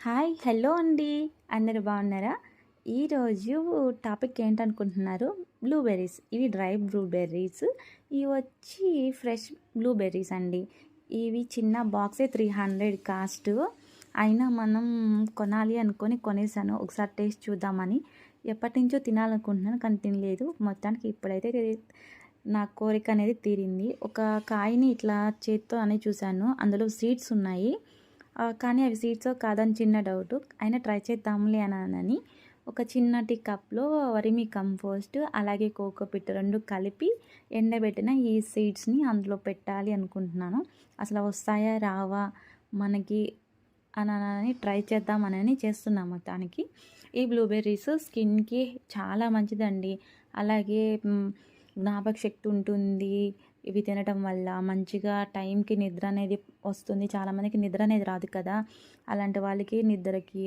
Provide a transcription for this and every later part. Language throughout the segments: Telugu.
హాయ్ హలో అండి. అందరు బాగున్నారా? ఈరోజు టాపిక్ ఏంటనుకుంటున్నారు? బ్లూబెర్రీస్. ఇవి డ్రై బ్లూబెర్రీస్. ఇవి వచ్చి ఫ్రెష్ బ్లూబెర్రీస్ అండి. ఇవి చిన్న బాక్సే త్రీ హండ్రెడ్ కాస్ట్. అయినా మనం కొనాలి అనుకొని కొనేసాను. ఒకసారి టేస్ట్ చూద్దామని. ఎప్పటి నుంచో తినాలనుకుంటున్నాను కానీ తినలేదు. మొత్తానికి ఇప్పుడైతే నా కోరిక అనేది తీరింది. ఒక కాయని ఇట్లా చేత్తో అనేది చూశాను. అందులో సీడ్స్ ఉన్నాయి. కానీ అవి సీడ్స్ కాదని చిన్న డౌట్ అయినా ట్రై చేద్దాంలే అని ఒక చిన్నటి కప్లో వరిమి కంపోస్ట్ అలాగే కోకోపిట్ రెండు కలిపి ఎండబెట్టిన ఈ సీడ్స్ని అందులో పెట్టాలి అనుకుంటున్నాను. అసలు వస్తాయా రావా మనకి అని ట్రై చేద్దామనని చేస్తున్నాం మొత్తానికి. ఈ బ్లూబెర్రీస్ స్కిన్కి చాలా మంచిదండి. అలాగే జ్ఞాపకశక్తి జ్ఞాపక శక్తి ఉంటుంది. ఇవి తినటం వల్ల మంచిగా టైంకి నిద్ర అనేది వస్తుంది. చాలామందికి నిద్ర అనేది రాదు కదా. అలాంటి వాళ్ళకి నిద్రకి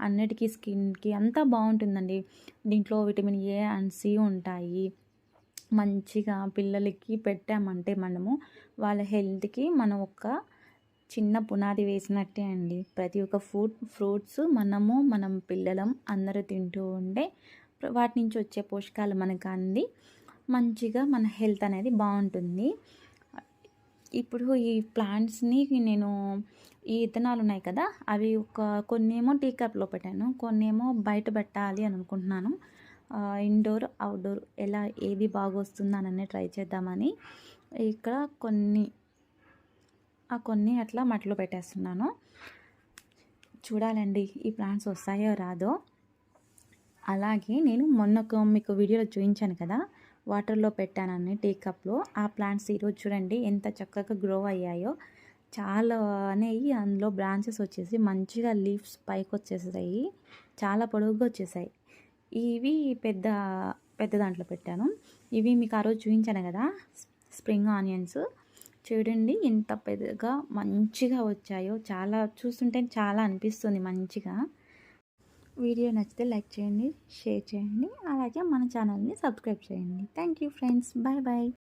అన్నిటికీ స్కిన్కి అంతా బాగుంటుందండి. దీంట్లో విటమిన్ ఏ అండ్ సి ఉంటాయి. మంచిగా పిల్లలకి పెట్టామంటే మనము వాళ్ళ హెల్త్కి మనం ఒక చిన్న పునాది వేసినట్టే అండి. ప్రతి ఒక్క ఫుడ్ ఫ్రూట్స్ మనము మనం పిల్లలం అందరూ తింటూ ఉండే వాటి నుంచి వచ్చే పోషకాలు మనకు అంది. మంచిగా మన హెల్త్ అనేది బాగుంటుంది. ఇప్పుడు ఈ ప్లాంట్స్ని నేను ఈ ఇత్తనాలు ఉన్నాయి కదా అవి ఒక కొన్నేమో టీ కప్లో పెట్టాను. కొన్నేమో బయట పెట్టాలి అని అనుకుంటున్నాను. ఇండోర్ అవుట్డోర్ ఎలా ఏది బాగా వస్తుందననే ట్రై చేద్దామని ఇక్కడ కొన్ని ఆ కొన్ని అట్లా మట్టిలో పెట్టేస్తున్నాను. చూడాలండి ఈ ప్లాంట్స్ వస్తాయో రాదో. అలాగే నేను మొన్న ఒక మీకు వీడియోలో చూపించాను కదా వాటర్లో పెట్టానని టీ కప్లో. ఆ ప్లాంట్స్ ఈరోజు చూడండి ఎంత చక్కగా గ్రో అయ్యాయో. చాలా అనేవి అందులో బ్రాంచెస్ వచ్చేసి మంచిగా లీవ్స్ పైకి వచ్చేసాయి. చాలా పొడవుగా వచ్చేసాయి. ఇవి పెద్ద పెద్ద దాంట్లో పెట్టాను. ఇవి మీకు ఆ రోజు చూపించాను కదా స్ప్రింగ్ ఆనియన్స్. చూడండి ఎంత పెద్దగా మంచిగా వచ్చాయో. చాలా చూస్తుంటే చాలా అనిపిస్తుంది మంచిగా. వీడియో నచ్చితే లైక్ చేయండి షేర్ చేయండి అలాగే మన ఛానల్ని సబ్స్క్రైబ్ చేయండి. Thank you friends bye bye